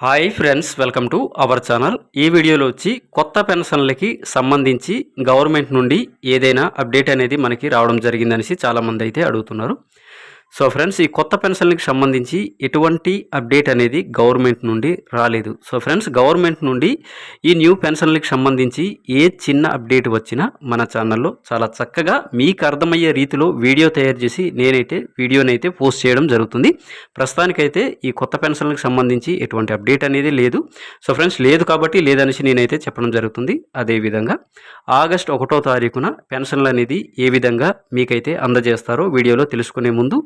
Hi friends welcome to our channel ఈ వీడియోలో వచ్చి కొత్త పెన్షన్లకి సంబంధించి గవర్నమెంట్ నుండి ఏదైనా అప్డేట్ అనేది మనకి రావడం జరిగిందనేసి చాలామంది అయితే అడుగుతున్నారు. సో ఫ్రెండ్స్ ఈ కొత్త పెన్షన్లకు సంబంధించి ఎటువంటి అప్డేట్ అనేది గవర్నమెంట్ నుండి రాలేదు. సో ఫ్రెండ్స్ గవర్నమెంట్ నుండి ఈ న్యూ పెన్షన్లకు సంబంధించి ఏ చిన్న అప్డేట్ వచ్చినా మన ఛానల్లో చాలా చక్కగా మీకు అర్థమయ్యే రీతిలో వీడియో తయారు చేసి నేనైతే వీడియోని అయితే పోస్ట్ చేయడం జరుగుతుంది. ప్రస్తుతానికైతే ఈ కొత్త పెన్షన్లకు సంబంధించి ఎటువంటి అప్డేట్ అనేది లేదు. సో ఫ్రెండ్స్ లేదు కాబట్టి లేదనేసి నేనైతే చెప్పడం జరుగుతుంది. అదేవిధంగా ఆగస్ట్ ఒకటో తారీఖున పెన్షన్లు అనేది ఏ విధంగా మీకైతే అందజేస్తారో వీడియోలో తెలుసుకునే ముందు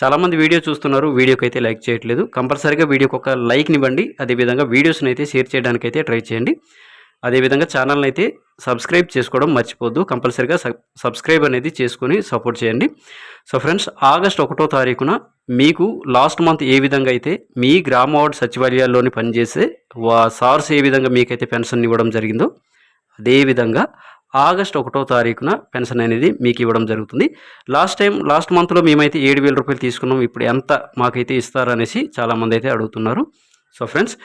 చాలామంది వీడియో చూస్తున్నారు వీడియోకి అయితే లైక్ చేయట్లేదు. కంపల్సరీగా వీడియోకి ఒక లైక్ని ఇవ్వండి అదేవిధంగా వీడియోస్ని అయితే షేర్ చేయడానికి అయితే ట్రై చేయండి. అదేవిధంగా ఛానల్ని అయితే సబ్స్క్రైబ్ చేసుకోవడం మర్చిపోద్దు. కంపల్సరీగా సబ్స్క్రైబ్ అనేది చేసుకొని సపోర్ట్ చేయండి. సో ఫ్రెండ్స్ ఆగస్ట్ ఒకటో తారీఖున మీకు లాస్ట్ మంత్ ఏ విధంగా అయితే మీ గ్రామ వార్డ్ సచివాలయాల్లోని పనిచేసే వా సార్స్ ఏ విధంగా మీకైతే పెన్షన్ ఇవ్వడం జరిగిందో అదేవిధంగా ఆగస్ట్ ఒకటో తారీఖున పెన్షన్ అనేది మీకు ఇవ్వడం జరుగుతుంది. లాస్ట్ టైం లాస్ట్ మంత్లో మేమైతే ఏడు వేల రూపాయలు తీసుకున్నాం. ఇప్పుడు ఎంత మాకైతే ఇస్తారనేసి చాలామంది అయితే అడుగుతున్నారు. సో ఫ్రెండ్స్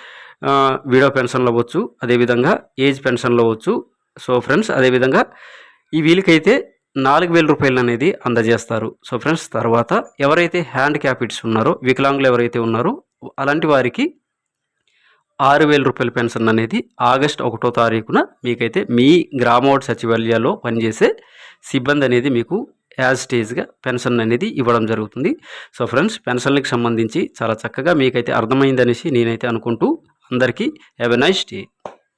వీడో పెన్షన్లు అవ్వచ్చు అదేవిధంగా ఏజ్ పెన్షన్లు అవ్వచ్చు. సో ఫ్రెండ్స్ అదేవిధంగా ఈ వీళ్ళకైతే నాలుగు వేల రూపాయలు అనేది అందజేస్తారు. సో ఫ్రెండ్స్ తర్వాత ఎవరైతే హ్యాండ్ క్యాపిట్స్ ఉన్నారో వికలాంగులు ఎవరైతే ఉన్నారో అలాంటి వారికి ఆరు వేల రూపాయల పెన్షన్ అనేది ఆగస్ట్ ఒకటో తారీఖున మీకైతే మీ గ్రామోడ్ సచివాలయాల్లో పనిచేసే సిబ్బంది అనేది మీకు యాజ్ స్టేజ్గా పెన్షన్ అనేది ఇవ్వడం జరుగుతుంది. సో ఫ్రెండ్స్ పెన్షన్లకు సంబంధించి చాలా చక్కగా మీకైతే అర్థమైందనేసి నేనైతే అనుకుంటూ అందరికీ హ్యావ్ ఎ నైస్ డే.